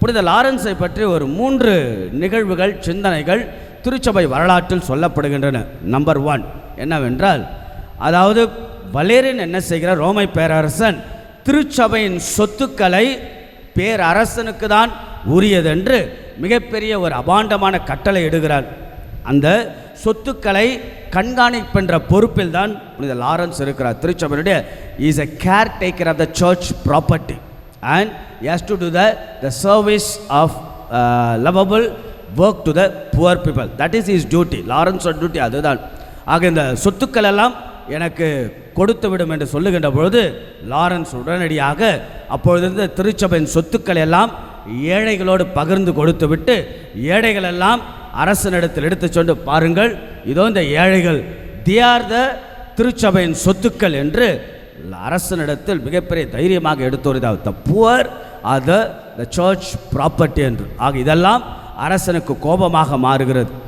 புனித லாரன்ஸை பற்றி ஒரு மூன்று நிகழ்வுகள் சிந்தனைகள் திருச்சபை வரலாற்றில் சொல்லப்படுகின்றன. நம்பர் ஒன் என்னவென்றால் அதாவது வலேரியன் என்ன செய்கிறார்? ரோமை பேரரசன் திருச்சபையின் சொத்துக்களை பேரரசனுக்கு தான் உரியதென்று மிகப்பெரிய ஒரு அபாண்டமான கட்டளை இடுகிறார். அந்த சொத்துக்களை கண்காணிப்பென்ற பொறுப்பில் தான் புனித லாரன்ஸ் இருக்கிறார். திருச்சபையுடைய is a caretaker of the church property and he has to do the the service of uh, lovable work to the poor people. That is his duty. Lawrence duty அதுதான். ஆக இந்த சொத்துக்கள் எல்லாம் எனக்கு கொடுத்து விடும் என்று சொல்லுகின்ற பொழுது லாரன்ஸ் உடனடியாக அப்பொழுது இருந்த திருச்சபையின் சொத்துக்கள் எல்லாம் ஏழைகளோடு பகிர்ந்து கொடுத்து விட்டு ஏழைகள் எல்லாம் அரசனிடத்தில் எடுத்து சென்று பாருங்கள். இதோ இந்த ஏழைகள் தி ஆர் த திருச்சபையின் சொத்துக்கள் என்று அரசனிடத்தில் மிகப்பெரிய தைரியமாக எடுத்துரைத்தார் the poor are the the church property என்று. ஆக இதெல்லாம் அரசனுக்கு கோபமாக மாறுகிறது.